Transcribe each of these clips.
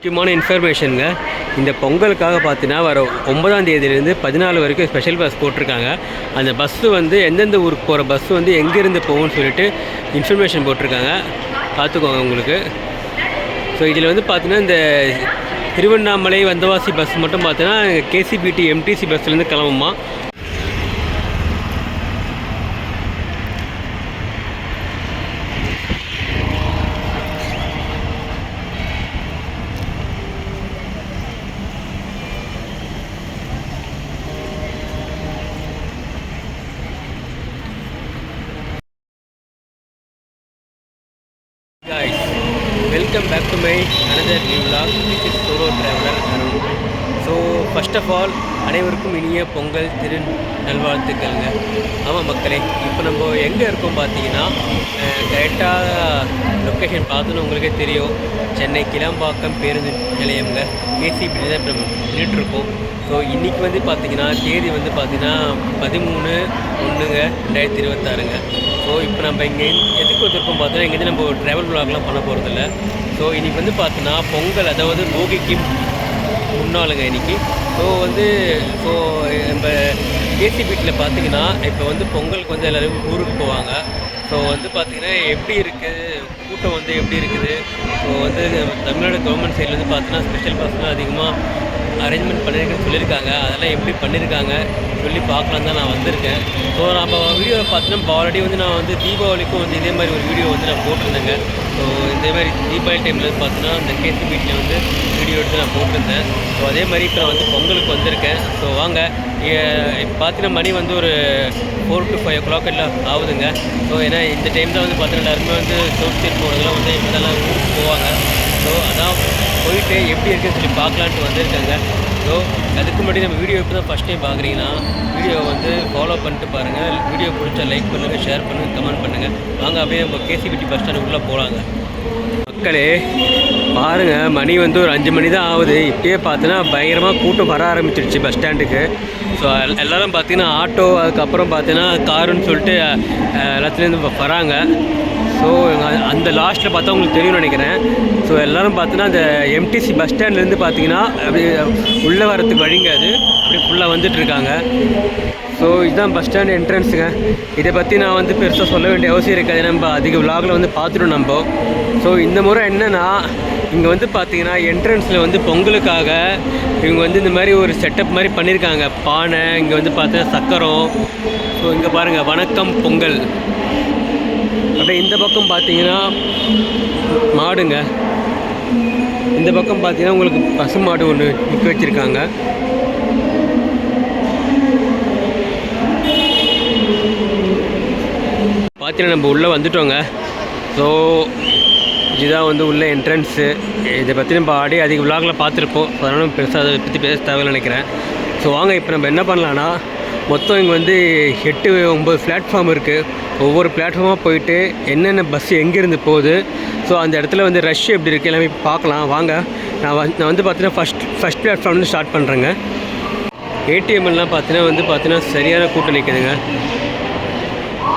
முக்கியமான இன்ஃபர்மேஷனுங்க இந்த பொங்கலுக்காக பார்த்தீங்கன்னா வர ஒன்பதாம் தேதியிலேருந்து பதினாலு வரைக்கும் ஸ்பெஷல் பஸ் போட்டிருக்காங்க. அந்த பஸ்ஸு வந்து எந்தெந்த ஊருக்கு போகிற பஸ்ஸு வந்து எங்கேருந்து போகும்னு சொல்லிட்டு இன்ஃபர்மேஷன் போட்டிருக்காங்க. பார்த்துக்கோங்க உங்களுக்கு. ஸோ இதில் வந்து பார்த்தீங்கன்னா இந்த திருவண்ணாமலை வந்தவாசி பஸ் மட்டும் பார்த்தீங்கன்னா கேசிபிடி எம்டிசி பஸ்லேருந்து கிளம்புமா? ஃபர்ஸ்ட் ஆஃப் ஆல் அனைவருக்கும் இனிய பொங்கல் திரு நல்வாழ்த்துக்கள்ங்க. ஆமாம் மக்களே இப்போ நம்ம எங்கே இருக்கோம் பார்த்தீங்கன்னா கரெக்டாக லொக்கேஷன் பார்த்தோன்னு உங்களுக்கே தெரியும். சென்னை கிளம்பாக்கம் பேருந்து நிலையம்ங்க. கேசிபி தான் இப்போ நம்ம நின்றுட்டுருக்கோம். ஸோ இன்றைக்கி வந்து பார்த்தீங்கன்னா தேதி வந்து பார்த்திங்கன்னா பதிமூணு ஒன்றுங்க ரெண்டாயிரத்தி இருபத்தாறுங்க. ஸோ இப்போ நம்ம இங்கே எதுக்கு வந்திருக்கோம் பார்த்தோன்னா இங்கேருந்து நம்ம ட்ராவல் பிளாக்லாம் பண்ண போகிறதில்ல ஸோ இன்றைக்கி வந்து பார்த்தோன்னா பொங்கல் அதாவது போகிக்கு முன்னாளுங்க இன்றைக்கி ஸோ வந்து ஸோ நம்ம ஏசி வீட்டில் பார்த்தீங்கன்னா இப்போ வந்து பொங்கலுக்கு வந்து எல்லோரும் ஊருக்கு போவாங்க. ஸோ வந்து பார்த்தீங்கன்னா எப்படி இருக்குது கூட்டம் வந்து எப்படி இருக்குது? ஸோ வந்து தமிழ்நாடு கவர்மெண்ட் சைட்லேருந்து பார்த்தீங்கன்னா ஸ்பெஷல் பஸ்லாம் அதிகமாக அரேஞ்ச்மெண்ட் பண்ணியிருக்குன்னு சொல்லியிருக்காங்க. அதெல்லாம் எப்படி பண்ணியிருக்காங்க சொல்லி பார்க்கலாம் தான் நான் வந்திருக்கேன். ஸோ நம்ம வீடியோவில் பார்த்தீங்கன்னா ஆல்ரெடி வந்து நான் வந்து தீபாவளிக்கும் வந்து இதே மாதிரி ஒரு வீடியோ வந்து நான் போட்டிருந்தேங்க. ஸோ இதே மாதிரி தீபாவளி டைமில் பார்த்தீங்கன்னா இந்த கேசி வீட்டில் வந்து வீடியோ எடுத்து நான் போட்டிருந்தேன். ஸோ அதே மாதிரி இப்போ நான் வந்து பொங்கலுக்கு வந்திருக்கேன். ஸோ வாங்க. இப்போ பார்த்தீங்கன்னா மணி வந்து ஒரு four to five o'clock எல்லாம் ஆகுதுங்க. ஸோ ஏன்னா இந்த டைம் தான் வந்து பார்த்தீங்கன்னா எல்லாருமே வந்து சவுத் சைட் போகிறதுலாம் வந்து இப்போதெல்லாம் போவாங்க. ஸோ அதான் போயிட்டு எப்படி இருக்குன்னு சொல்லி பார்க்கலான்ட்டு வந்திருக்காங்க. ஸோ அதுக்கு முன்னாடி நம்ம வீடியோ இப்போ தான் ஃபஸ்ட் டைம் பார்க்குறீங்கன்னா வீடியோ வந்து ஃபாலோ பண்ணிட்டு பாருங்கள் வீடியோ பிடிச்சா லைக் பண்ணுங்கள் ஷேர் பண்ணுங்கள் கமெண்ட் பண்ணுங்கள் வாங்க அப்படியே நம்ம கேசிபிடி பஸ் ஸ்டாண்ட் உள்ளே போகலாங்க மக்களே பாருங்கள் மணி வந்து ஒரு அஞ்சு மணி தான் ஆகுது. இப்படியே பார்த்தீங்கன்னா பயங்கரமாக கூட்டம் வர ஆரம்பிச்சிருச்சு பஸ் ஸ்டாண்டுக்கு ஸோ எல்லாரும் பார்த்தீங்கன்னா ஆட்டோ அதுக்கப்புறம் பார்த்தீங்கன்னா காருன்னு சொல்லிட்டு எல்லாத்துலேருந்து வராங்க. ஸோ அந்த லாஸ்ட்டில் பார்த்தா உங்களுக்கு தெரியும்னு நினைக்கிறேன். ஸோ எல்லோரும் பார்த்தீங்கன்னா அந்த எம்டிசி பஸ் ஸ்டாண்ட்லேருந்து பார்த்தீங்கன்னா அப்படி உள்ளே வரத்துக்கு வழிங்க அது. அப்படி ஃபுல்லாக வந்துட்டு இருக்காங்க ஸோ இதுதான் பஸ் ஸ்டாண்ட் என்ட்ரன்ஸுங்க இதை பற்றி நான் வந்து பெருசாக சொல்ல வேண்டிய அவசியம் இருக்காது. நம்ம அதிக விலாகில் வந்து பார்த்துட்டோம் நம்ம. ஸோ இந்த முறை என்னென்னா இங்கே வந்து பார்த்தீங்கன்னா என்ட்ரன்ஸில் வந்து பொங்கலுக்காக இவங்க வந்து இந்த மாதிரி ஒரு செட்டப் மாதிரி பண்ணியிருக்காங்க. பானை இங்கே வந்து பார்த்தீங்கன்னா சக்கரம். ஸோ இங்கே பாருங்கள் வணக்கம் பொங்கல். அப்படியே இந்த பக்கம் பார்த்தீங்கன்னா மாடுங்க. இந்த பக்கம் பார்த்தீங்கன்னா உங்களுக்கு பசு மாடு ஒன்று நிற்க வச்சுருக்காங்க. பார்த்தீங்கன்னா நம்ம உள்ளே வந்துட்டோங்க. ஸோ இதுதான் வந்து உள்ள என்ட்ரன்ஸு இதை பற்றி நம்ம ஆடி அதிக விலாகில் பார்த்துருப்போம். அதனால பெருசாக அதை பற்றி பேச தேவையில்லை நினைக்கிறேன். ஸோ வாங்க இப்போ நம்ம என்ன பண்ணலான்னா மொத்தம் இங்கே வந்து எட்டு ஒம்பது பிளாட்ஃபார்ம் இருக்குது ஒவ்வொரு பிளாட்ஃபார்மாக போயிட்டு என்னென்ன பஸ் எங்கேருந்து போகுது. ஸோ அந்த இடத்துல வந்து ரஷ் எப்படி இருக்குது எல்லாமே பார்க்கலாம். வாங்க. நான் வந் நான் வந்து பார்த்தீங்கன்னா ஃபஸ்ட் ஃபஸ்ட் பிளாட்ஃபார்ம்லேருந்து ஸ்டார்ட் பண்ணுறேங்க ஏடிஎம்லாம் பார்த்தீங்கன்னா வந்து பார்த்தீங்கன்னா சரியான கூட்டம் நிற்குதுங்க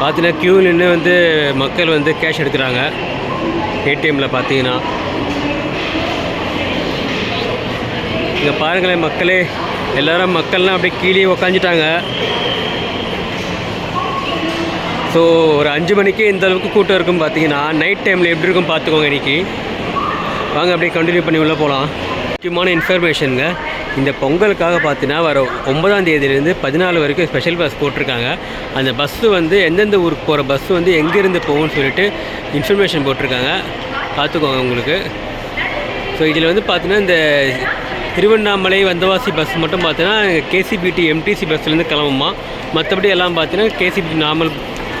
பார்த்தீங்கன்னா க்யூ நின்று வந்து மக்கள் வந்து கேஷ் எடுக்கிறாங்க. ஏடிஎம்மில் பார்த்தீங்கன்னா இங்கே பாருங்களேன் மக்களே. எல்லாரும் மக்கள்லாம் அப்படியே கீழே உக்காந்துட்டாங்க. ஸோ ஒரு அஞ்சு மணிக்கு இந்த அளவுக்கு கூட்டம் இருக்கும் பார்த்தீங்கன்னா நைட் டைமில் எப்படி இருக்கும் பார்த்துக்கோங்க இன்னைக்கு. வாங்க அப்படியே கண்டினியூ பண்ணி உள்ளே போகலாம் முக்கியமான இன்ஃபர்மேஷனுங்க இந்த பொங்கலுக்காக பார்த்தீங்கன்னா வர ஒன்பதாம் தேதியிலேருந்து பதினாலு வரைக்கும் ஸ்பெஷல் பஸ் போட்டிருக்காங்க. அந்த பஸ்ஸு வந்து எந்தெந்த ஊருக்கு போகிற பஸ்ஸு வந்து எங்கேருந்து போகும்னு சொல்லிட்டு இன்ஃபர்மேஷன் போட்டிருக்காங்க. பார்த்துக்கோங்க உங்களுக்கு. ஸோ இதில் வந்து பார்த்தீங்கன்னா இந்த திருவண்ணாமலை வந்தவாசி பஸ் மட்டும் பார்த்தீங்கன்னா கேசிபிடி எம்டிசி பஸ்லேருந்து கிளம்புமா. மற்றபடி எல்லாம் பார்த்தீங்கன்னா கேசிபிடி நார்மல்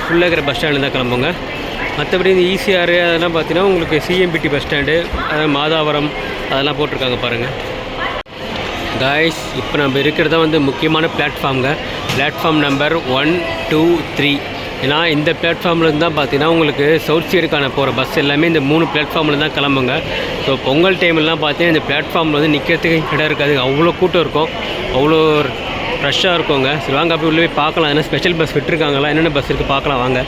ஃபுல்லாக இருக்கிற பஸ் ஸ்டாண்டில் தான் கிளம்புங்க. மற்றபடி இந்த ஈசிஆர் அதெல்லாம் பார்த்தீங்கன்னா உங்களுக்கு சிஎம்பிடி பஸ் ஸ்டாண்டு அதாவது மாதாவரம் அதெல்லாம் போட்டிருக்காங்க பாருங்கள் காய்ஸ் இப்போ நம்ம இருக்கிறது வந்து முக்கியமான பிளாட்ஃபார்ம்ங்க platform number one two three ஏன்னா இந்த பிளாட்ஃபார்மில் தான் பார்த்தீங்கன்னா உங்களுக்கு சவுத் சைடுக்கான போகிற பஸ் எல்லாமே இந்த மூணு பிளாட்ஃபார்மில் தான் கிளம்புங்க. ஸோ பொங்கல் டைம்லாம் பார்த்தீங்கன்னா இந்த பிளாட்ஃபார்மில் வந்து நிற்கிறதுக்கு இடம் இருக்காது. அவ்வளோ கூட்டம் இருக்கும். அவ்வளோ ரஷ்ஷாக இருக்குங்க. சரி வாங்க அப்படி உள்ளே போய் பார்க்கலாம். ஏன்னா ஸ்பெஷல் பஸ் விட்டுருக்காங்களா? என்னென்ன பஸ் இருக்குது பார்க்கலாம். வாங்க.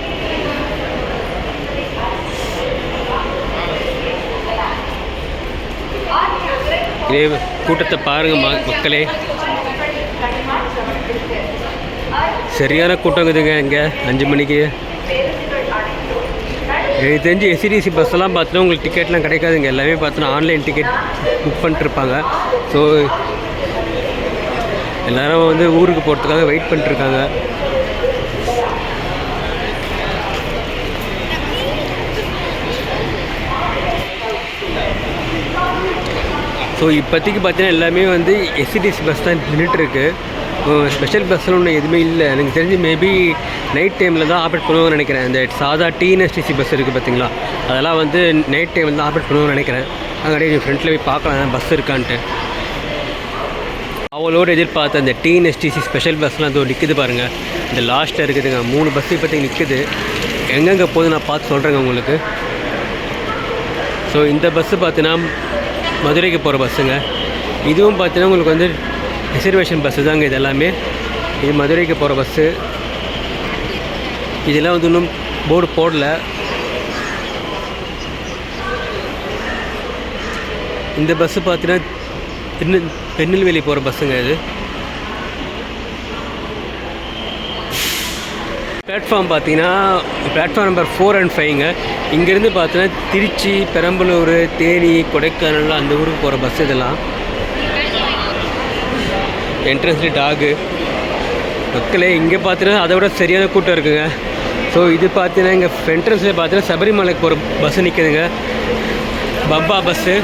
இதே கூட்டத்தை பாருங்கள் மக்களே. சரியான கூட்டம் இருக்குதுங்க இங்கே அஞ்சு மணிக்கு. எனக்கு தெரிஞ்சு எஸ்சிடிசி பஸ்ஸெல்லாம் பார்த்தோன்னா உங்களுக்கு டிக்கெட்லாம் கிடைக்காதுங்க. எல்லாமே பார்த்தோன்னா ஆன்லைன் டிக்கெட் புக் பண்ணிட்டுருப்பாங்க. ஸோ எல்லாரும் வந்து ஊருக்கு போகிறதுக்காக வெயிட் பண்ணிட்டுருக்காங்க. ஸோ இப்போதைக்கு பார்த்தீங்கன்னா எல்லாமே வந்து எஸ்சிடிசி பஸ் தான் நின்றுட்டுருக்கு ஸ்பெஷல் பஸ்ஸுன்னு ஒன்று எதுவுமே இல்லை. எனக்கு தெரிஞ்சு மேபி நைட் டைமில் தான் ஆப்ரேட் பண்ணுவோம்னு நினைக்கிறேன். இந்த சாதா டிஎன்எஸ்டிசி பஸ் இருக்குது பார்த்தீங்களா அதெல்லாம் வந்து நைட் டைமில் தான் ஆப்ரேட் பண்ணுவோம்னு நினைக்கிறேன். அங்கே என் ஃப்ரெண்ட்ல போய் பார்க்கலாம் பஸ் இருக்கான்ட்டு. அவளோடு எதிர்பார்த்த அந்த டிஎன்எஸ்டிசி ஸ்பெஷல் பஸ்லாம் அதோ நிற்குது பாருங்கள் இந்த லாஸ்ட்டில் இருக்குதுங்க மூணு பஸ் இப்போதைக்கு நிற்குது எங்கெங்கே போகுது நான் பார்த்து சொல்கிறேங்க உங்களுக்கு. ஸோ இந்த பஸ்ஸு பார்த்தீங்கன்னா மதுரைக்கு போகிற பஸ்ஸுங்க இதுவும் பார்த்தீங்கன்னா உங்களுக்கு வந்து ரிசர்வேஷன் பஸ்ஸு தாங்க இது எல்லாமே. இது மதுரைக்கு போகிற பஸ்ஸு. இதெல்லாம் வந்து இன்னும் போர்டு போடல. இந்த பஸ்ஸு பார்த்தீங்கன்னா திருநெல் திருநெல்வேலி போகிற பஸ்ஸுங்க இது. பிளாட்ஃபார்ம் பார்த்தீங்கன்னா பிளாட்ஃபார்ம் நம்பர் ஃபோர் அண்ட் ஃபைவ்ங்க இங்கேருந்து பார்த்தீங்கன்னா திருச்சி பெரம்பலூர் தேனி கொடைக்கானல் அந்த ஊருக்கு போகிற பஸ் இதெல்லாம். என்ட்ரன்ஸ்ல டாகு மக்களே இங்கே பார்த்தீங்கன்னா அதை விட சரியான கூட்டம் இருக்குங்க. ஸோ இது பார்த்தீங்கன்னா இங்கே என்ட்ரன்ஸில் பார்த்தீங்கன்னா சபரிமலைக்கு போகிற பஸ்ஸு நிற்குதுங்க பப்பா பஸ்ஸு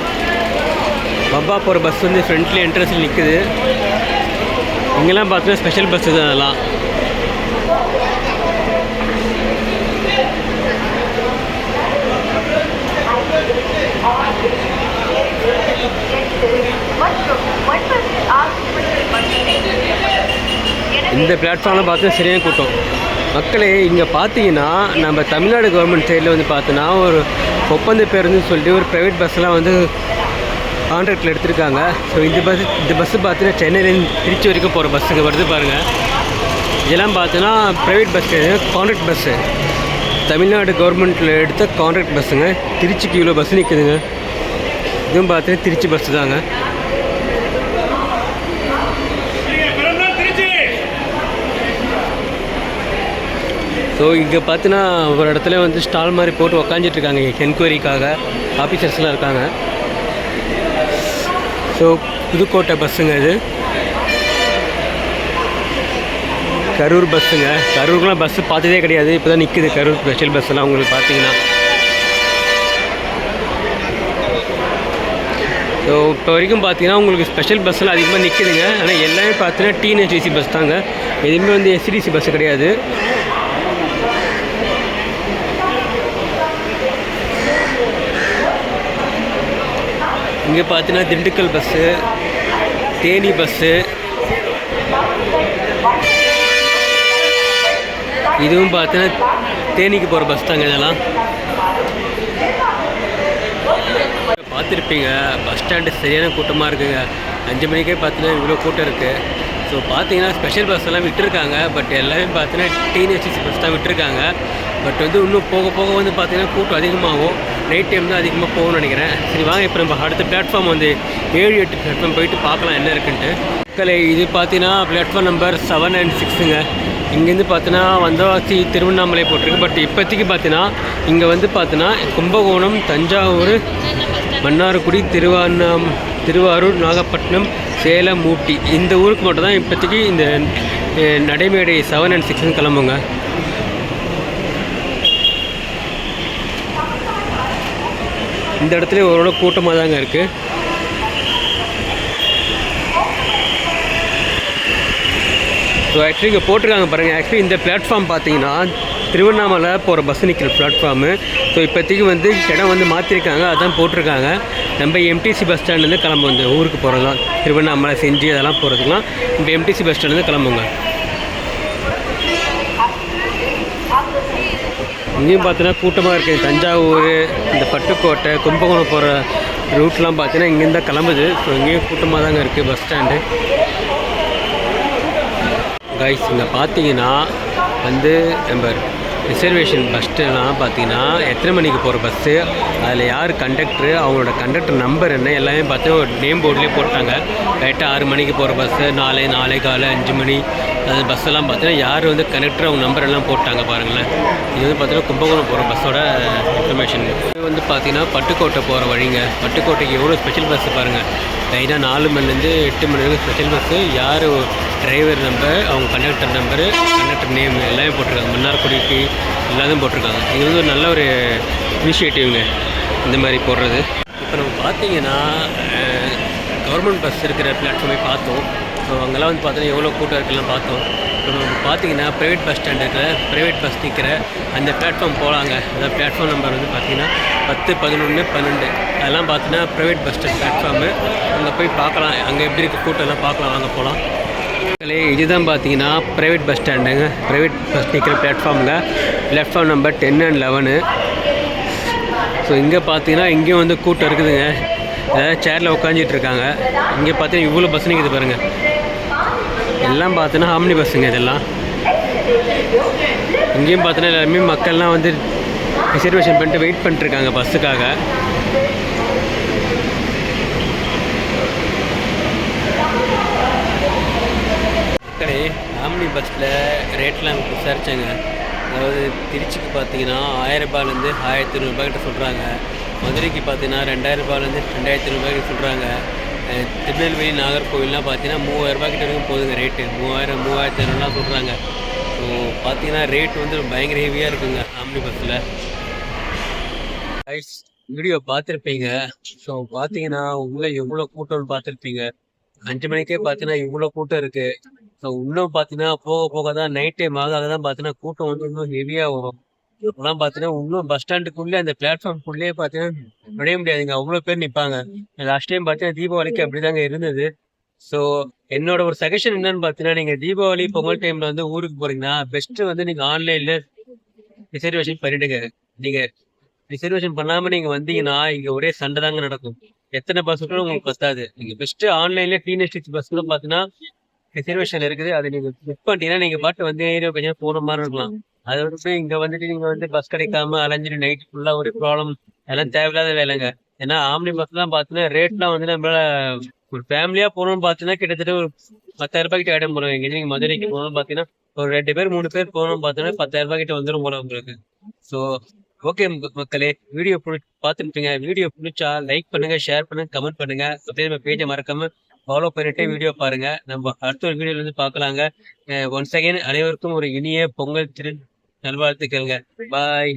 பப்பா போகிற பஸ் வந்து ஃப்ரண்ட்லி என்ட்ரன்ஸில் நிற்குது இங்கெல்லாம் பார்த்தீங்கன்னா ஸ்பெஷல் பஸ்ஸு தான் அதெல்லாம். இந்த பிளாட்ஃபார்மில் பார்த்தா சரியான கூட்டம். மக்களே இங்கே பார்த்தீங்கன்னா நம்ம தமிழ்நாடு கவர்மெண்ட் சைடில் வந்து பார்த்தோன்னா ஒரு ஒப்பந்த பேருந்துன்னு சொல்லிட்டு ஒரு ப்ரைவேட் பஸ்லாம் வந்து கான்ட்ராக்டில் எடுத்திருக்காங்க. ஸோ இந்த பஸ் இந்த பஸ்ஸு பார்த்தீங்கன்னா சென்னையிலேருந்து திருச்சி வரைக்கும் போகிற பஸ்ஸுங்க வருது பாருங்கள் இதெல்லாம் பார்த்தோன்னா private bus contract bus Tamil Nadu கவர்மெண்ட்டில் எடுத்த கான்ட்ராக்ட் பஸ்ஸுங்க திருச்சிக்கு இவ்வளோ பஸ் நிற்குதுங்க இதுவும் பார்த்தீங்கன்னா திருச்சி பஸ்ஸு தாங்க. ஸோ இங்கே பார்த்தீங்கன்னா ஒரு இடத்துல வந்து ஸ்டால் மாதிரி போட்டு உக்காந்துட்டு இருக்காங்க என்கொயரிக்காக ஆஃபீஸர்ஸ்லாம் இருக்காங்க. ஸோ புதுக்கோட்டை பஸ்ஸுங்க இது. கரூர் பஸ்ஸுங்க கரூருக்குலாம் பஸ்ஸு பார்த்ததே கிடையாது. இப்போ தான் நிற்குது கரூர் ஸ்பெஷல் பஸ்ஸெல்லாம் உங்களுக்கு பார்த்தீங்கன்னா. ஸோ இப்போ வரைக்கும் பார்த்தீங்கன்னா உங்களுக்கு ஸ்பெஷல் பஸ்ஸெல்லாம் அதிகமாக நிற்குதுங்க ஆனால் எல்லாமே பார்த்தீங்கன்னா டிஎன்எஸ்டிசி பஸ் தாங்க. எதுவுமே வந்து எஸ்டிடிசி பஸ் கிடையாது. இங்கே பார்த்தீங்கன்னா திண்டுக்கல் பஸ்ஸு தேனி பஸ்ஸு இதுவும் பார்த்தீங்கன்னா தேனிக்கு போகிற பஸ் தாங்க இதெல்லாம். பார்த்துருப்பீங்க பஸ் ஸ்டாண்டு சரியான கூட்டமாக இருக்குங்க. அஞ்சு மணிக்கே பார்த்தீங்கன்னா இவ்வளோ கூட்டம் இருக்குது ஸோ பார்த்தீங்கன்னா ஸ்பெஷல் பஸ் எல்லாம் விட்டுருக்காங்க. பட் எல்லாமே பார்த்தீங்கன்னா டிஎன்ஹெச்சி பஸ் தான் விட்டுருக்காங்க. பட் வந்து இன்னும் போக போக வந்து பார்த்தீங்கன்னா கூட்டம் அதிகமாகும். நைட் டைம் தான் அதிகமாக போகணும்னு நினைக்கிறேன். சரி வாங்க இப்போ நம்ம அடுத்த பிளாட்ஃபார்ம் வந்து ஏழு எட்டு பிளாட்ஃபார்ம் போயிட்டு பார்க்கலாம் என்ன இருக்குன்ட்டு. மக்களை இது பார்த்தீங்கன்னா பிளாட்ஃபார்ம் நம்பர் செவன் அண்ட் சிக்ஸுங்க இங்கேருந்து பார்த்தீங்கன்னா வந்தவாசி திருவண்ணாமலை போட்டிருக்கு. பட் இப்போதைக்கு பார்த்தீங்கன்னா இங்கே வந்து பார்த்தீங்கன்னா கும்பகோணம் தஞ்சாவூர் மன்னார்குடி திருவாண்ணாம் திருவாரூர் நாகப்பட்டினம் சேலம் ஊட்டி. இந்த ஊருக்கு மட்டும் தான் இப்போதைக்கு இந்த நடைமேடை செவன் அண்ட் சிக்ஸ்னு கிளம்புங்க. இந்த இடத்துல ஓரளவு கூட்டமாக தாங்க இருக்குது ஸோ ஆக்சுவலி இங்கே போட்டிருக்காங்க பாருங்கள் ஆக்சுவலி இந்த பிளாட்ஃபார்ம் பார்த்தீங்கன்னா திருவண்ணாமலை போகிற பஸ் நிற்கிற பிளாட்ஃபார்மு ஸோ இப்போதைக்கு வந்து இடம் வந்து மாற்றிருக்காங்க அதான் போட்டிருக்காங்க. நம்ம எம்டிசி பஸ் ஸ்டாண்ட்லேருந்து கிளம்பும் இந்த ஊருக்கு போகிறது தான் திருவண்ணாமலை செஞ்சு அதெல்லாம் போகிறதுக்குலாம் இப்போ எம்டிசி பஸ் ஸ்டாண்ட்லேருந்து கிளம்புங்க இங்கேயும் பார்த்தீங்கன்னா கூட்டமாக இருக்குது தஞ்சாவூர் இந்த பட்டுக்கோட்டை கும்பகோணம் போகிற ரூட்லாம் பார்த்தீங்கன்னா இங்கேருந்து தான் கிளம்புது. ஸோ இங்கேயும் கூட்டமாக தாங்க இருக்குது பஸ் ஸ்டாண்டு கைஸ் இங்கே பார்த்தீங்கன்னா வந்து நம்ம ரிசர்வேஷன் பஸ்ஸெல்லாம் பார்த்தீங்கன்னா எத்தனை மணிக்கு போகிற பஸ்ஸு அதில் யார் கண்டக்டரு அவங்களோட கண்டக்டர் நம்பர் என்ன? எல்லாமே பார்த்து ஒரு நேம் போர்ட்லேயே போட்டாங்க. கரெக்டாக ஆறு மணிக்கு போகிற பஸ்ஸு நாளை நாலே காலை அஞ்சு மணி. அது பஸ்ஸெல்லாம் பார்த்தீங்கன்னா யார் வந்து கனெக்டர் அவங்க நம்பர் எல்லாம் போட்டாங்க பாருங்களேன். இது வந்து பார்த்தீங்கன்னா கும்பகோணம் போகிற பஸ்ஸோட இன்ஃபர்மேஷன் இது வந்து பார்த்தீங்கன்னா பட்டுக்கோட்டை போகிற வழிங்க. பட்டுக்கோட்டைக்கு எவ்வளோ ஸ்பெஷல் பஸ் பாருங்கள் லைனாக நாலு மணிலேருந்து எட்டு மணி வரைக்கும் ஸ்பெஷல் பஸ்ஸு யார் டிரைவர் நம்பர் அவங்க கண்டக்டர் நம்பரு கண்டக்டர் நேம் எல்லாமே போட்டிருக்காங்க. மன்னார்குடிக்கு எல்லாத்தையும் போட்டிருக்காங்க. இது வந்து ஒரு நல்ல ஒரு இனிஷியேட்டிவ்ங்க இந்த மாதிரி போடுறது. இப்போ நம்ம பார்த்தீங்கன்னா கவர்மெண்ட் பஸ் இருக்கிற பிளாட்ஃபார்மே பார்த்தோம். ஸோ அங்கெல்லாம் வந்து பார்த்தோன்னா எவ்வளோ கூட்டம் இருக்குலாம் பார்த்தோம். இப்போ நம்ம பார்த்தீங்கன்னா ப்ரைவேட் பஸ் ஸ்டாண்ட் இருக்கிற ப்ரைவேட் பஸ் நிற்கிற அந்த பிளாட்ஃபார்ம் போகலாங்க அந்த பிளாட்ஃபார்ம் நம்பர் வந்து பார்த்திங்கன்னா பத்து பதினொன்று பன்னெண்டு. அதெல்லாம் பார்த்தீங்கன்னா ப்ரைவேட் பஸ் ஸ்டாண்ட் பிளாட்ஃபார்மு அங்கே போய் பார்க்கலாம். அங்கே எப்படி இருக்க கூட்டம்லாம் பார்க்கலாம். வாங்க போகலாம் மக்களே இதுதான் பார்த்தீங்கன்னா ப்ரைவேட் பஸ் ஸ்டாண்டுங்க ப்ரைவேட் பஸ் நிற்கிற பிளாட்ஃபார்முங்க platform number ten and eleven so இங்கே பார்த்தீங்கன்னா இங்கேயும் வந்து கூட்டம் இருக்குதுங்க. அதாவது சேரில் உட்காந்துட்டு இருக்காங்க. இங்கே பார்த்தீங்கன்னா இவ்வளோ பஸ் நிற்கிது பாருங்கள் எல்லாம் பார்த்தோன்னா ஆம்னி பஸ்ஸுங்க இதெல்லாம்? இங்கேயும் பார்த்தோன்னா எல்லாருமே மக்கள்லாம் வந்து ரிசர்வேஷன் பண்ணிட்டு வெயிட் பண்ணிட்டுருக்காங்க பஸ்ஸுக்காக மக்களே ஆம்னி பஸ்ஸில் ரேட்லாம் விசாரித்தாங்க அதாவது திருச்சிக்கு பார்த்தீங்கன்னா ஆயிரம் ரூபாயிலேருந்து ஆயிரத்தி நூறுரூபாய்கிட்ட சொல்கிறாங்க மதுரைக்கு பார்த்தீங்கன்னா ரெண்டாயிரம் ரூபாயிலேருந்து ரெண்டாயிரத்தி நூறுரூபாய்க்கு சொல்கிறாங்க திருநெல்வேலி நாகர்கோவில்லாம் பார்த்தீங்கன்னா மூவாயிரம் கிட்ட வரைக்கும் போகுதுங்க ரேட்டு மூவாயிரம் மூவாயிரத்தி ஐநூறுலாம் சொல்கிறாங்க ஸோ பார்த்தீங்கன்னா ரேட் வந்து பயங்கர ஹெவியாக இருக்குங்க ஆம்னி பஸ்ஸில் வீடியோ பார்த்துருப்பீங்க. ஸோ பார்த்தீங்கன்னா உள்ளே எவ்வளோ கூட்டம்னு பார்த்துருப்பீங்க. அஞ்சு மணிக்கே பார்த்தீங்கன்னா இவ்வளோ கூட்டம் இருக்கு. ஸோ இன்னும் பார்த்தீங்கன்னா போக போக தான் நைட் டைம் ஆக ஆக தான் பார்த்தீங்கன்னா கூட்டம் வந்து இன்னும் ஹெவியாக வரும். இப்போலாம் பார்த்தீங்கன்னா இன்னும் பஸ் ஸ்டாண்டுக்குள்ளே அந்த பிளாட்ஃபார்ம்குள்ளேயே பார்த்தீங்கன்னா நுழைய முடியாதுங்க. அவ்வளோ பேர் நிற்பாங்க லாஸ்ட் டைம் பார்த்தீங்கன்னா தீபாவளிக்கு அப்படிதாங்க இருந்தது. ஸோ என்னோட ஒரு சஜஷன் என்னன்னு பார்த்தீங்கன்னா நீங்கள் தீபாவளி பொங்கல் டைமில் வந்து ஊருக்கு போறீங்கன்னா பெஸ்ட்டு வந்து நீங்கள் ஆன்லைனில் ரிசர்வேஷன் பண்ணிடுங்க. நீங்கள் ரிசர்வேஷன் பண்ணாமல் நீங்கள் வந்தீங்கன்னா இங்கே ஒரே சண்டை தாங்க நடக்கும். எத்தனை பஸ் உங்களுக்கு பத்தாது. நீங்கள் பெஸ்ட்டு ஆன்லைன்லேயே டீனஸ்டிச் பஸ்ஸில் பார்த்தீங்கன்னா ரிசர்வேஷன் இருக்குது. அதை நீங்கள் புக் பண்ணிட்டீங்கன்னா நீங்கள் பாட்டு வந்து ஏரியா போகிற மாதிரி இருக்கலாம். அதை விட்டு இங்க வந்துட்டு நீங்க வந்து பஸ் கிடைக்காம அலைஞ்சிட்டு நைட் ஃபுல்லா ஒரு ப்ராப்ளம் எல்லாம் தேவையில்லாத வேலைங்க. ஏன்னா ஆம்னி பஸ் பஸ்லாம் பாத்தீங்கன்னா ரேட்லாம் வந்து நம்மளால ஒரு ஃபேமிலியா போகணும்னு பாத்தீங்கன்னா கிட்டத்தட்ட ஒரு பத்தாயிரம் ரூபாய் கிட்ட இடம் போறோம் எங்க நீங்கள் மதுரைக்கு போகணும்னு பாத்தீங்கன்னா ஒரு ரெண்டு பேர் மூணு பேர் போகணும்னு பாத்தீங்கன்னா பத்தாயிரம் ரூபாய் கிட்ட வந்துடும் போல உங்களுக்கு. ஸோ ஓகே மக்களே வீடியோ பார்த்துருப்பீங்க. வீடியோ பிடிச்சா லைக் பண்ணுங்க ஷேர் பண்ணுங்க கமெண்ட் பண்ணுங்க. அப்படியே நம்ம பேஜை மறக்காம ஃபாலோ பண்ணிட்டு வீடியோ பாருங்க. நம்ம அடுத்த ஒரு வீடியோல இருந்து பார்க்கலாங்க. ஒன்ஸ் அகைன் அனைவருக்கும் ஒரு இனிய பொங்கல் திரு நல்வாழ்த்துக்கள்ங்க. பாய்